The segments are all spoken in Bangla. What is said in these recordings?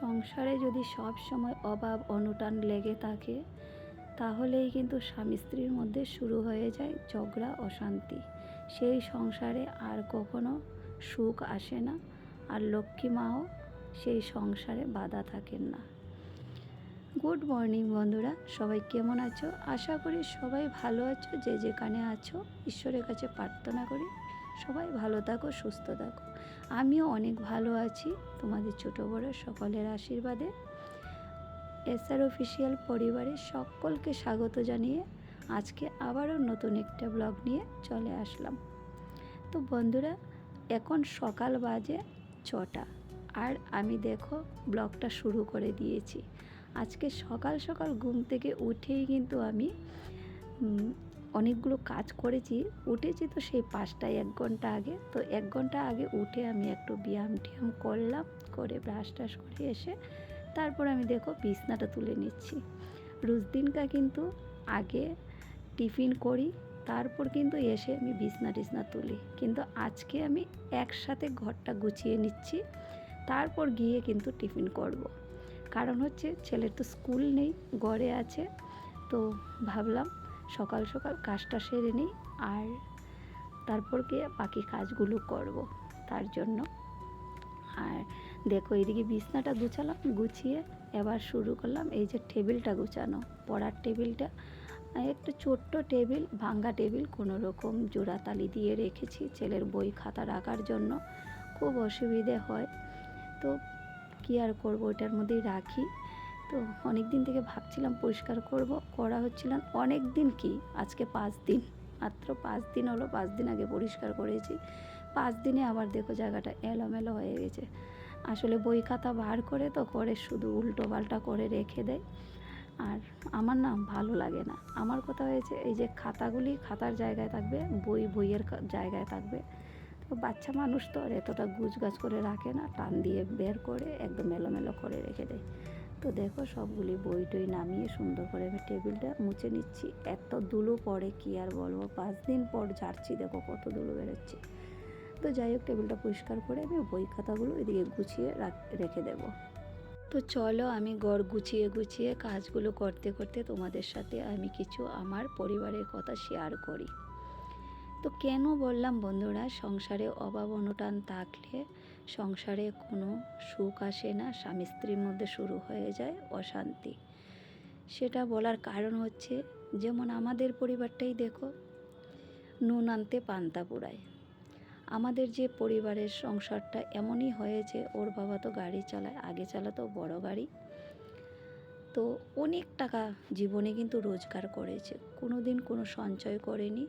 সংসারে যদি সব সময় অভাব, অনুটান লেগে থাকে, তাহলেই কিন্তু স্বামী স্ত্রীর মধ্যে শুরু হয়ে যায় ঝগড়া, অশান্তি। সেই সংসারে আর কখনো সুখ আসে না আর লক্ষ্মী মাও সেই সংসারে বাধা থাকেন না। গুড মর্নিং বন্ধুরা, সবাই কেমন আছো? আশা করি সবাই ভালো আছো, যে যেখানে আছো, ঈশ্বরের কাছে প্রার্থনা করি সবাই ভালো থাকো, সুস্থ থাকো। আমিও অনেক ভালো আছি তোমাদের ছোটো বড় সকলের আশীর্বাদে। এসআর অফিসিয়াল পরিবারের সকলকে স্বাগত জানিয়ে আজকে আবারও নতুন একটা ব্লগ নিয়ে চলে আসলাম। তো বন্ধুরা, এখন সকাল বাজে ছটা আর আমি দেখো ব্লগটা শুরু করে দিয়েছি। আজকে সকাল সকাল ঘুম থেকে উঠেই কিন্তু আমি অনেকগুলো কাজ করেছি, উঠেছি তো সেই পাঁচটায় এক ঘণ্টা আগে। তো এক ঘণ্টা আগে উঠে আমি একটু ব্যায়াম ট্যায়াম করলাম, করে ব্রাশ টাশ করে এসে তারপর আমি দেখো বিছনাটা তুলে নিচ্ছি। রোজ দিনকা কিন্তু আগে টিফিন করি, তারপর কিন্তু এসে আমি বিছনা টিছনা তুলি। কিন্তু আজকে আমি একসাথে ঘরটা গুছিয়ে নিচ্ছি, তারপর গিয়ে কিন্তু টিফিন করব। কারণ হচ্ছে ছেলের তো স্কুল নেই, ঘরে আছে। তো ভাবলাম সকাল সকাল কাজটা সেরে নিই আর তারপর গিয়ে বাকি কাজগুলো করব তার জন্য। আর দেখো এদিকে বিছনাটা গুছালাম, গুছিয়ে এবার শুরু করলাম এই যে টেবিলটা গুছানো। পড়ার টেবিলটা একটা ছোট্ট টেবিল, ভাঙ্গা টেবিল, কোনো রকম জোড়াতালি দিয়ে রেখেছি ছেলের বই খাতা রাখার জন্য। খুব অসুবিধে হয়। তো কী আর করব, ওটার মধ্যেই রাখি। তো অনেক দিন থেকে ভাবছিলাম পরিষ্কার করব, করা হচ্ছিল। অনেক দিন কি? আজকে পাঁচ দিন। মাত্র পাঁচ দিন হলো, পাঁচ দিন আগে পরিষ্কার করেছি। পাঁচ দিনে আবার দেখো জায়গাটা এলোমেলো হয়ে গেছে। আসলে বই খাতা বার করে তো করে শুধু উল্টো পাল্টা করে রেখে দেয়। আর আমার না ভালো লাগে না। আমার কথা হয়েছে, এই যে খাতাগুলি খাতার জায়গায় থাকবে, বই বইয়ের জায়গায় থাকবে। তো বাচ্চা মানুষ তো আর এতটা গুছ গাছ করে রাখে না, টান দিয়ে বের করে একদম এলোমেলো করে রেখে দেয়। তো দেখো সবগুলি বই টই নামিয়ে সুন্দর করে আমি টেবিলটা মুছে নিচ্ছি। এত ধুলো পড়ে কি আর বলব? পাঁচ দিন পর ঝাড়ছি, দেখো কত ধুলো বেরোচ্ছে। তো যাই হোক, টেবিলটা পরিষ্কার করে আমি বই খাতাগুলো এদিকে গুছিয়ে রাখ- রেখে দেবো। তো চলো আমি গড় গুছিয়ে গুছিয়ে কাজগুলো করতে করতে তোমাদের সাথে আমি কিছু আমার পরিবারের কথা শেয়ার করি। তো কেন বললাম বন্ধুরা, সংসারে অভাব অনুটান থাকলে সংসারে কোনো সুখ আসে না, স্বামী স্ত্রীর মধ্যে শুরু হয়ে যায় অশান্তি। সেটা বলার কারণ হচ্ছে যেমন আমাদের পরিবারটাই দেখো, নুন আনতে পান্তা পুরায় আমাদের যে পরিবারের সংসারটা এমনই হয়েছে, ওর বাবা তো গাড়ি চালায়, আগে চালাতো বড় গাড়ি। তো অনেক টাকা জীবনে কিন্তু রোজগার করেছে কোনো দিন কোনো সঞ্চয় করেনি।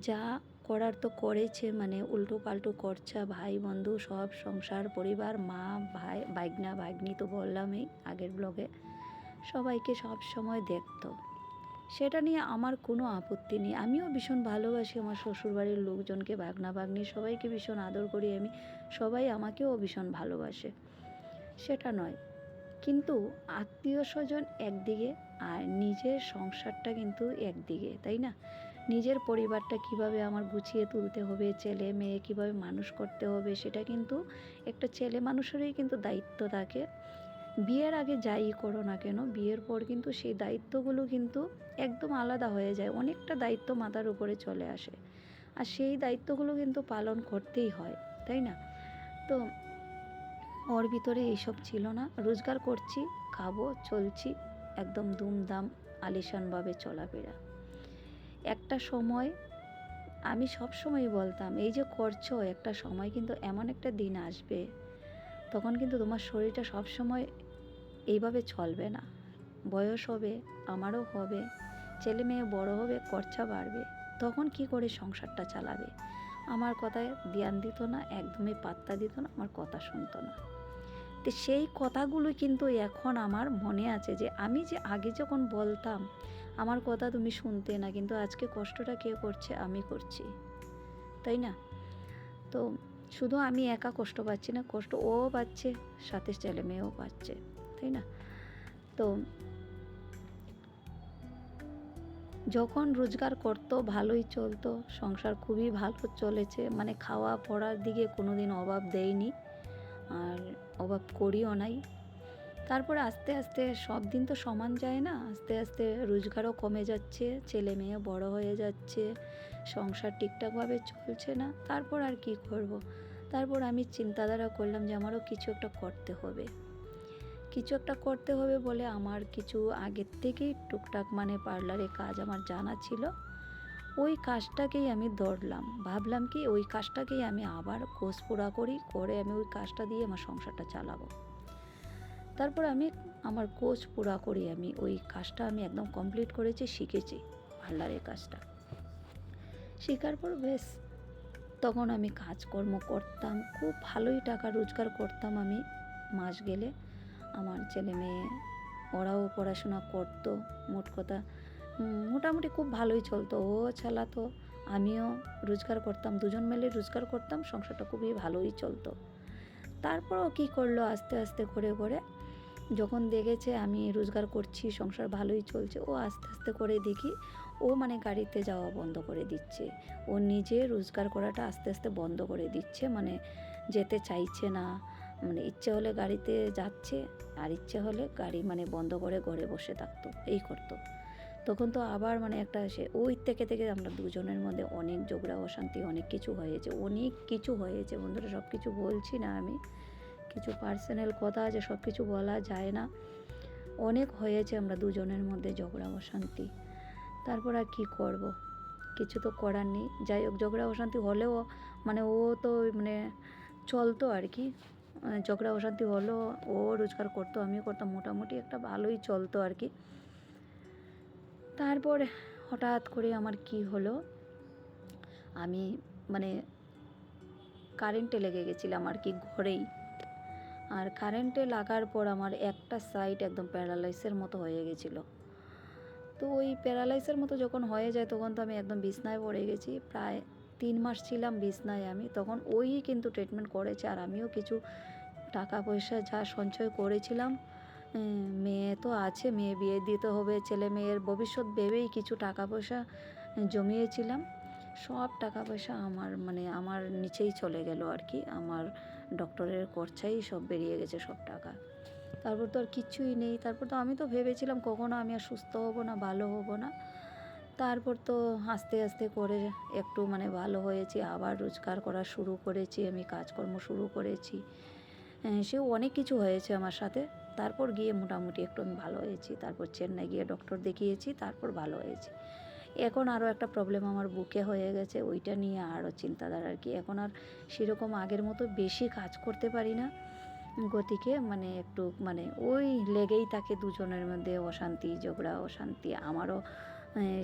যা করার তো করেছে মানে উল্টো পাল্টো খরচা, ভাই বন্ধু সব, সংসার, পরিবার, মা, ভাই বাইগনা ভাগ্নি তো বললামই আগের ব্লগে। সবাইকে সব সময় দেখতো। সেটা নিয়ে আমার কোনো আপত্তি নেই। আমিও ভীষণ ভালোবাসি আমার শ্বশুরবাড়ির লোকজনকে, ভাগনা, ভাগ্নি, সবাইকে ভীষণ আদর করি আমি। সবাই আমাকেও ভীষণ ভালোবাসে। সেটা নয়। কিন্তু আত্মীয় স্বজন একদিকে আর নিজের সংসারটা কিন্তু একদিকে, তাই না? নিজের পরিবারটা কীভাবে আমার গুছিয়ে তুলতে হবে, ছেলে মেয়ে কীভাবে মানুষ করতে হবে, সেটা কিন্তু একটা ছেলে মানুষেরই কিন্তু দায়িত্ব থাকে। বিয়ের আগে যাই করো না কেন, বিয়ের পর কিন্তু সেই দায়িত্বগুলো কিন্তু একদম আলাদা হয়ে যায়, অনেকটা দায়িত্ব মাথার উপরে চলে আসে। আর সেই দায়িত্বগুলো কিন্তু পালন করতেই হয়, তাই না? তো ওর ভিতরে এইসব ছিল না, রোজগার করছি, খাব, চলছি, একদম দুমদাম আলিশানভাবে চলাফেরা। একটা সময় আমি সব সময় বলতাম, এই যে করছ, একটা সময় কিন্তু এমন একটা দিন আসবে, তখন কিন্তু তোমার শরীরটা সব সময় এইভাবে চলবে না। বয়স হবে, আমারও হবে, ছেলে মেয়ে বড় হবে, খরচা বাড়বে। তখন কি করে সংসারটা চালাবে? আমার কথায় ধ্যান দিত না, একদমই পাত্তা দিত না, আমার কথা শুনতো না। তো সেই কথাগুলো কিন্তু এখন আমার মনে আছে যে আমি যে আগে যখন বলতাম, আমার কথা তুমি শুনতে না, কিন্তু আজকে কষ্টটা কে করছে? আমি করছি। তাই না? তো শুধু আমি একা কষ্ট পাচ্ছি না, কষ্ট ও পাচ্ছে, সাথে ছেলে মেয়েও পাচ্ছে, তাই না? তো যখন রোজগার করতো, ভালোই চলতো, সংসার খুবই ভালো চলেছে মানে খাওয়া পড়ার দিকে কোনো দিন অভাব দেয়নি। আর অভাব করিও নাই। তারপর আস্তে আস্তে সব দিন তো সমান যায় না, আস্তে আস্তে রোজগারও কমে যাচ্ছে, ছেলে মেয়ে বড় হয়ে যাচ্ছে, সংসার ঠিকঠাকভাবে চলছে না, তারপর আর কি করব। তারপর আমি চিন্তাধারা করলাম যে আমারও কিছু একটা করতে হবে। কিছু একটা করতে হবে বলে আমার কিছু আগের থেকেই টুকটাক মানে পার্লারে কাজ আমার জানা ছিল। ওই কাজটাকেই আমি দৌড়লাম ভাবলাম কি ওই কাজটাকেই আমি আবার কোর্স পুরা করি, করে আমি ওই কাজটা দিয়ে আমার সংসারটা চালাবো। তারপর আমি আমার কোর্স পুরা করি আমি, ওই কাজটা আমি একদম কমপ্লিট করেছি, শিখেছি পার্লারের কাজটা। শেখার পর বেশ তখন আমি কাজকর্ম করতাম, খুব ভালোই টাকা রোজগার করতাম আমি। মাস গেলে আমার ছেলে মেয়ে, ওরাও পড়াশোনা করতো, মোট কথা মোটামুটি খুব ভালোই চলতো। ও চালাতো, আমিও রোজগার করতাম, দুজন মিলে রোজগার করতাম, সংসারটা খুবই ভালোই চলতো। তারপরও কী করল আস্তে আস্তে করে করে যখন দেখেছে আমি রোজগার করছি, সংসার ভালোই চলছে, ও আস্তে আস্তে করে দেখি, ও মানে গাড়িতে যাওয়া বন্ধ করে দিচ্ছে। ও নিজে রোজগার করাটা আস্তে আস্তে বন্ধ করে দিচ্ছে মানে যেতে চাইছে না মানে ইচ্ছে হলে গাড়িতে যাচ্ছে, আর ইচ্ছে হলে গাড়ি মানে বন্ধ করে ঘরে বসে থাকতো, এই করতো। তখন তো আবার মানে একটা সে ওই থেকে থেকে আমরা দুজনের মধ্যে অনেক ঝগড়া, অশান্তি অনেক কিছু হয়েছে, অনেক কিছু হয়েছে বন্ধুরা সব কিছু বলছি না আমি। কিছু পার্সোনাল কথা আছে সব কিছু বলা যায় না। অনেক হয়েছে আমরা দুজনের মধ্যে ঝগড়া, অশান্তি। তারপর আর কী করব? কিছু তো করার নেই। যাই হোক, ঝগড়া, অশান্তি হলেও মানে ও তো মানে চলতো আর কি। ঝগড়া, অশান্তি হলেও ও রোজগার করতো, আমিও করতাম। মোটামুটি একটা ভালোই চলতো আর কি। তারপর হঠাৎ করে আমার কি হলো? আমি মানে কারেন্টে লেগে গেছিলাম আর কি ঘরেই। আর কারেন্টে লাগার পর আমার একটা সাইড একদম প্যারালাইসের মতো হয়ে গেছিল। তো ওই প্যারালাইসের মতো যখন হয়ে যায় তখন তো আমি একদম বিছনায় পড়ে গেছি। প্রায় তিন মাস ছিলাম বিছনায় আমি। তখন ওই কিন্তু ট্রিটমেন্ট করেছে আর আমিও কিছু টাকা পয়সা যা সঞ্চয় করেছিলাম মেয়ে তো আছে, মেয়ে বিয়ে দিতে হবে, ছেলে মেয়ের ভবিষ্যৎ ভেবেই কিছু টাকা পয়সা জমিয়েছিলাম। সব টাকা পয়সা আমার মানে আমার নিচেই চলে গেল আর কি, আমার ডক্টরের খরচাই সব বেরিয়ে গেছে সব টাকা। তারপর তো আর কিচ্ছুই নেই, তারপর তো আমি তো ভেবেছিলাম কখনো আমি আর সুস্থ হব না, ভালো হব না। তারপর তো আস্তে আস্তে করে একটু মানে ভালো হয়েছি, আবার রোজগার করা শুরু করেছি, আমি কাজকর্ম শুরু করেছি। সেও অনেক কিছু হয়েছে আমার সাথে। তারপর গিয়ে মোটামুটি একটু আমি ভালো হয়েছি। তারপর চেন্নাই গিয়ে ডক্টর দেখিয়েছি, তারপর ভালো হয়েছি। এখন আরও একটা প্রবলেম আমার বুকে হয়ে গেছে, ওইটা নিয়ে আরও চিন্তাধারা আর কি। এখন আর সেরকম আগের মতো বেশি কাজ করতে পারি না। গতিকে মানে একটু মানে ওই লেগেই থাকে দুজনের মধ্যে অশান্তি, ঝগড়া, অশান্তি। আমারও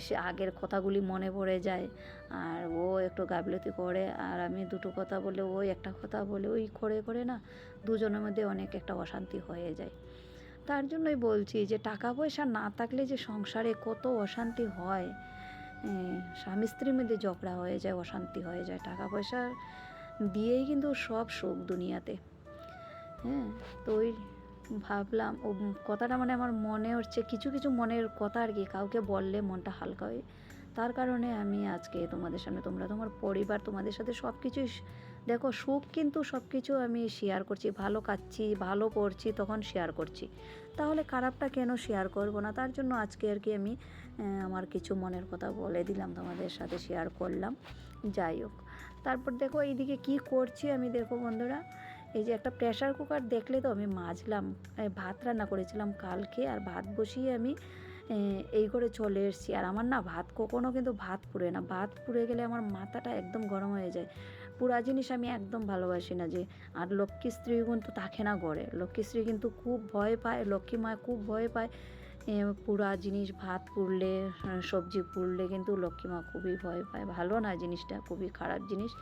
সে আগের কথাগুলি মনে পড়ে যায়। আর ও একটু গাফলতি করে, আর আমি দুটো কথা বলে, ওই একটা কথা বলে, ওই করে করে না দুজনের মধ্যে অনেক একটা অশান্তি হয়ে যায়। তার জন্যই বলছি যে টাকা পয়সা না থাকলে যে সংসারে কত অশান্তি হয় স্বামী স্ত্রীর মধ্যে ঝগড়া হয়ে যায়, অশান্তি হয়ে যায়। টাকা পয়সা দিয়েই কিন্তু সব সুখ দুনিয়াতে। হ্যাঁ তো ওই ভাবলাম, ও কথাটা মানে আমার মনে হচ্ছে, কিছু কিছু মনের কথা আর কি, কাউকে বললে মনটা হালকা হয়। তার কারণে আমি আজকে তোমাদের সামনে, তোমরা তোমার পরিবার, তোমাদের সাথে সব কিছুই দেখো, সুখ কিন্তু সব কিছু আমি শেয়ার করছি। ভালো খাচ্ছি ভালো করছি, তখন শেয়ার করছি। তাহলে খারাপটা কেন শেয়ার করব না? তার জন্য আজকে আর কি আমি আমার কিছু মনের কথা বলে দিলাম, তোমাদের সাথে শেয়ার করলাম। যাই হোক, তারপর দেখো এইদিকে কি করছি আমি, দেখো বন্ধুরা। এই যে একটা প্রেশার কুকার দেখলে তো আমি মাজলাম ভাত রান্না করেছিলাম কালকে আর ভাত বসিয়ে আমি এই করে চলে এসেছি। আর আমার না ভাত কখনও কিন্তু ভাত পুড়ে না, ভাত পুড়ে গেলে আমার মাথাটা একদম গরম হয়ে যায়। পুরা জিনিস আমি একদম ভালোবাসি না যে, আর লক্ষ্মী স্ত্রী কিন্তু থাকে না গড়ে। লক্ষ্মী স্ত্রী কিন্তু খুব ভয় পায়, লক্ষ্মী মা খুব ভয় পায় পুরা জিনিস ভাত পুড়লে, সবজি পুড়লে কিন্তু লক্ষ্মী মা খুবই ভয় পায়। ভালো না জিনিসটা, খুবই খারাপ জিনিস।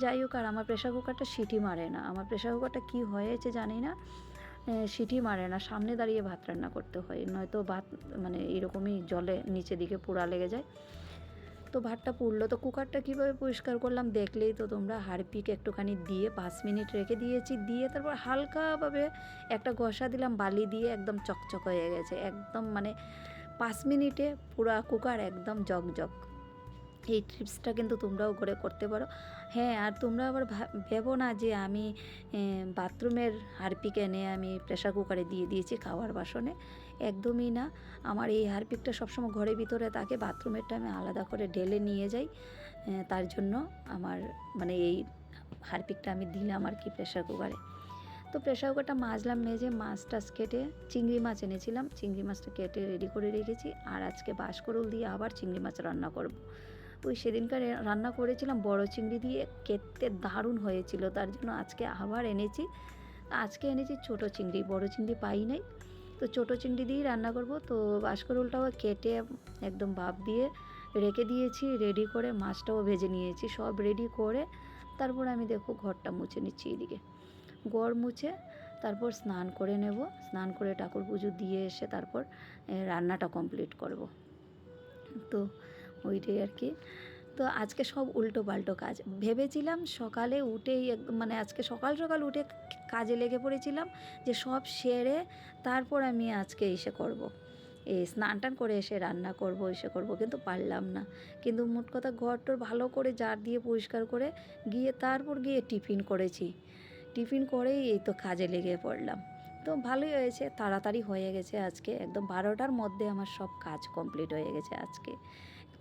যাই হোক, আর আমার প্রেশার কুকারটা সিটি মারে না। আমার প্রেশার কুকারটা কী হয়েছে জানি না। সিটি মারে না। সামনে দাঁড়িয়ে ভাত রান্না করতে হয়। নয়তো ভাত মানে এরকমই জলে নিচে দিকে পোড়া লেগে যায়। তো ভাতটা পুড়লো। তো কুকারটা কীভাবে পরিষ্কার করলাম দেখলেই তো তোমরা। হারপিক একটুখানি দিয়ে পাঁচ মিনিট রেখে দিয়েছি। দিয়ে তারপর হালকাভাবে একটা ঘষা দিলাম। বালি দিয়ে একদম চকচক হয়ে গেছে। একদম মানে পাঁচ মিনিটে পুরা কুকার একদম জগ জগ এই টিপসটা কিন্তু তোমরাও করে করতে পারো। হ্যাঁ আর তোমরা আবার ভেবো না যে আমি বাথরুমের হারপিক এনে আমি প্রেশার কুকারে দিয়ে দিয়েছি খাওয়ার বাসনে। একদমই না। আমার এই হারপিকটা সবসময় ঘরের ভিতরে থাকে, বাথরুমেরটা আমি আলাদা করে ঢেলে নিয়ে যাই। তার জন্য আমার মানে এই হারপিকটা আমি দিলাম আর কি প্রেশার কুকারে তো প্রেশার কুকারটা মাজলাম, মেজে মাছ টাছ কেটে, চিংড়ি মাছ এনেছিলাম। চিংড়ি মাছটা কেটে রেডি করে রেখেছি। আর আজকে বাঁশকরুল দিয়ে আবার চিংড়ি মাছ রান্না করব। ওই সেদিনকার রান্না করেছিলাম বড় চিংড়ি দিয়ে খেতে দারুণ হয়েছিল। তার জন্য আজকে আবার এনেছি। আজকে এনেছি ছোট চিংড়ি, বড় চিংড়ি পাই নাই। তো ছোট চিংড়ি দিয়েই রান্না করব। তো বাঁশকরুলটাও কেটে একদম ভাপ দিয়ে রেখে দিয়েছি, রেডি করে মাছটাও ভেজে নিয়েছি। সব রেডি করে তারপর আমি দেখো ঘরটা মুছে নিচ্ছি এদিকে গড় মুছে তারপর স্নান করে নেব। স্নান করে ঠাকুর পুজো দিয়ে এসে তারপর রান্নাটা কমপ্লিট করব। তো ওইটাই আর কি। তো আজকে সব উল্টো পাল্টো কাজ। ভেবেছিলাম সকালে উঠেই মানে আজকে সকাল সকাল উঠে কাজে লেগে পড়েছিলাম যে সব সেরে তারপর আমি আজকে এসে করব। এই স্নান টান করে এসে রান্না করব, এসে করব, কিন্তু পারলাম না। কিন্তু মোট কথা ঘরটর ভালো করে জার দিয়ে পরিষ্কার করে গিয়ে তারপর গিয়ে টিফিন করেছি। টিফিন করেই এই তো কাজে লেগে পড়লাম। তো ভালোই হয়েছে, তাড়াতাড়ি হয়ে গেছে আজকে। একদম বারোটার মধ্যে আমার সব কাজ কমপ্লিট হয়ে গেছে আজকে।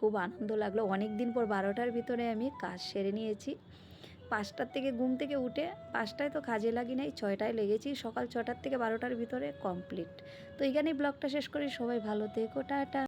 খুব আনন্দ লাগল। অনেক দিন পর বারোটার ভিতরে আমি কাজ সেরে নিয়েছি। পাঁচটার থেকে ঘুম থেকে উঠে পাঁচটায় তো কাজে লাগি নাই, ছয়টায় লেগেছি। সকাল ছটার থেকে বারোটার ভিতরে কমপ্লিট তো এখানেই ব্লগটা শেষ করি। সবাই ভালো থেকো, টাটা।